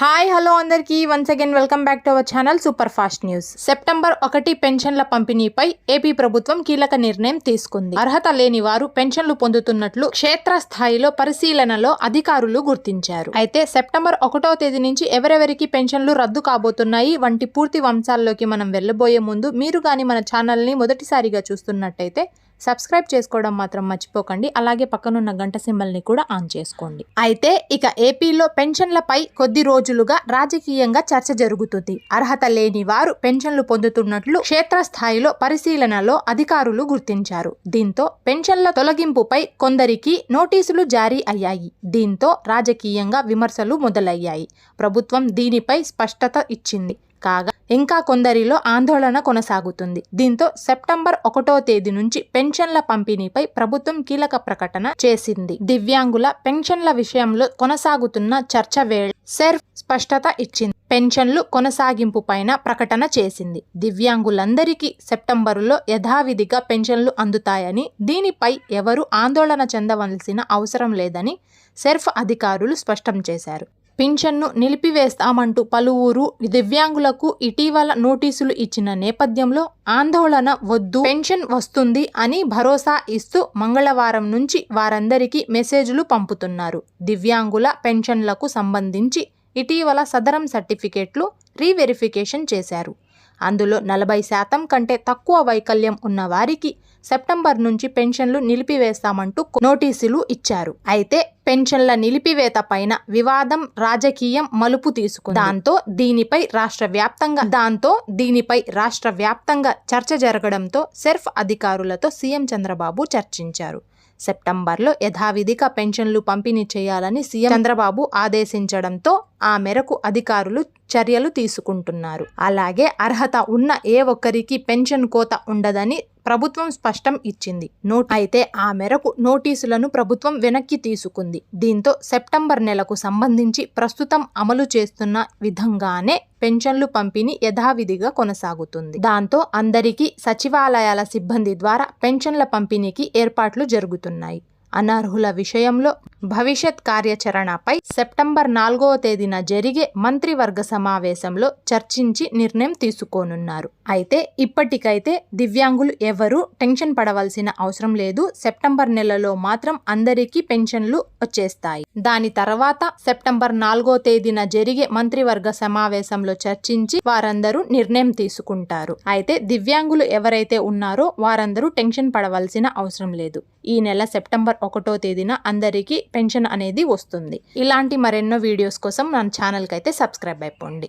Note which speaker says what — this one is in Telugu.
Speaker 1: హాయ్ హలో అందరికీ. Once again welcome back to our channel super fast news September ఒకటి పెన్షన్ల పంపిణీపై ఏపీ ప్రభుత్వం కీలక నిర్ణయం తీసుకుంది. అర్హత లేని వారు పెన్షన్లు పొందుతున్నట్లు క్షేత్రస్థాయిలో పరిశీలనలో అధికారులు గుర్తించారు. అయితే సెప్టెంబర్ ఒకటో తేదీ నుంచి ఎవరెవరికి పెన్షన్లు రద్దు కాబోతున్నాయి వంటి పూర్తి వంశాల్లోకి మనం వెళ్ళబోయే ముందు మీరు కానీ మన ఛానల్ని మొదటిసారిగా చూస్తున్నట్టయితే సబ్స్క్రైబ్ చేసుకోవడం మాత్రం మర్చిపోకండి. అలాగే పక్కనున్న గంట సింబల్ని కూడా ఆన్ చేసుకోండి. అయితే ఇక ఏపీలో పెన్షన్లపై కొద్ది రోజు రోజులుగా రాజకీయంగా చర్చ జరుగుతుంది. అర్హత లేని వారు పెన్షన్లు పొందుతున్నట్లు క్షేత్రస్థాయిలో పరిశీలనలో అధికారులు గుర్తించారు. దీంతో పెన్షన్ల తొలగింపుపై కొందరికి నోటీసులు జారీ అయ్యాయి. దీంతో రాజకీయంగా విమర్శలు మొదలయ్యాయి. ప్రభుత్వం దీనిపై స్పష్టత ఇచ్చింది. కాగా ఇంకా కొందరిలో ఆందోళన కొనసాగుతుంది. దీంతో సెప్టెంబర్ ఒకటో తేదీ నుంచి పెన్షన్ల పంపిణీపై ప్రభుత్వం కీలక ప్రకటన చేసింది. దివ్యాంగుల పెన్షన్ల విషయంలో కొనసాగుతున్న చర్చ వేళ సెర్ఫ్ స్పష్టత ఇచ్చింది. పెన్షన్లు కొనసాగింపు పైన ప్రకటన చేసింది. దివ్యాంగులందరికీ సెప్టెంబరులో యథావిధిగా పెన్షన్లు అందుతాయని దీనిపై ఎవరు ఆందోళన చెందవలసిన అవసరం లేదని సెర్ఫ్ అధికారులు స్పష్టం చేశారు. పింఛన్ను నిలిపివేస్తామంటూ పలువురు దివ్యాంగులకు ఇటీవల నోటీసులు ఇచ్చిన నేపథ్యంలో ఆందోళన వద్దు పెన్షన్ వస్తుంది అని భరోసా ఇస్తూ మంగళవారం నుంచి వారందరికీ మెసేజ్లు పంపుతున్నారు. దివ్యాంగుల పెన్షన్లకు సంబంధించి ఇటీవల సదరం సర్టిఫికేట్లు రీవెరిఫికేషన్ చేశారు. అందులో నలభై శాతం కంటే తక్కువ వైకల్యం ఉన్న వారికి సెప్టెంబర్ నుంచి పెన్షన్లు నిలిపివేస్తామంటూ నోటీసులు ఇచ్చారు. అయితే పెన్షన్ల నిలిపివేత పైన వివాదం రాజకీయం మలుపు తీసుకుంది. దాంతో దీనిపై రాష్ట్ర వ్యాప్తంగా దాంతో దీనిపై రాష్ట్ర వ్యాప్తంగా చర్చ జరగడంతో సెర్ఫ్ అధికారులతో సీఎం చంద్రబాబు చర్చించారు. సెప్టెంబర్లో యథావిధిగా పెన్షన్లు పంపిణీ చేయాలని సీఎం చంద్రబాబు ఆదేశించడంతో ఆ మేరకు అధికారులు చర్యలు తీసుకుంటున్నారు. అలాగే అర్హత ఉన్న ఏ ఒక్కరికి పెన్షన్ కోత ఉండదని ప్రభుత్వం స్పష్టం ఇచ్చింది. నోట్ అయితే ఆ మేరకు నోటీసులను ప్రభుత్వం వెనక్కి తీసుకుంది. దీంతో సెప్టెంబర్ నెలకు సంబంధించి ప్రస్తుతం అమలు చేస్తున్న విధంగానే పెన్షన్లు పంపిణీ యథావిధిగా కొనసాగుతుంది. దాంతో అందరికీ సచివాలయాల సిబ్బంది ద్వారా పెన్షన్ల పంపిణీకి ఏర్పాట్లు జరుగుతున్నాయి. అనర్హుల విషయంలో భవిష్యత్ కార్యాచరణపై సెప్టెంబర్ నాలుగవ తేదీన జరిగే మంత్రివర్గ సమావేశంలో చర్చించి నిర్ణయం తీసుకోనున్నారు. అయితే ఇప్పటికైతే దివ్యాంగులు ఎవరూ టెన్షన్ పడవలసిన అవసరం లేదు. సెప్టెంబర్ నెలలో మాత్రం అందరికీ పెన్షన్లు వచ్చేస్తాయి. దాని తర్వాత సెప్టెంబర్ నాలుగో తేదీన జరిగే మంత్రివర్గ సమావేశంలో చర్చించి వారందరూ నిర్ణయం తీసుకుంటారు. అయితే దివ్యాంగులు ఎవరైతే ఉన్నారో వారందరూ టెన్షన్ పడవలసిన అవసరం లేదు. ఈ నెల సెప్టెంబర్ ఒకటో తేదీన అందరికీ పెన్షన్ అనేది వస్తుంది. ఇలాంటి మరెన్నో వీడియోస్ కోసం మన ఛానల్కి అయితే సబ్స్క్రైబ్ అయిపోండి.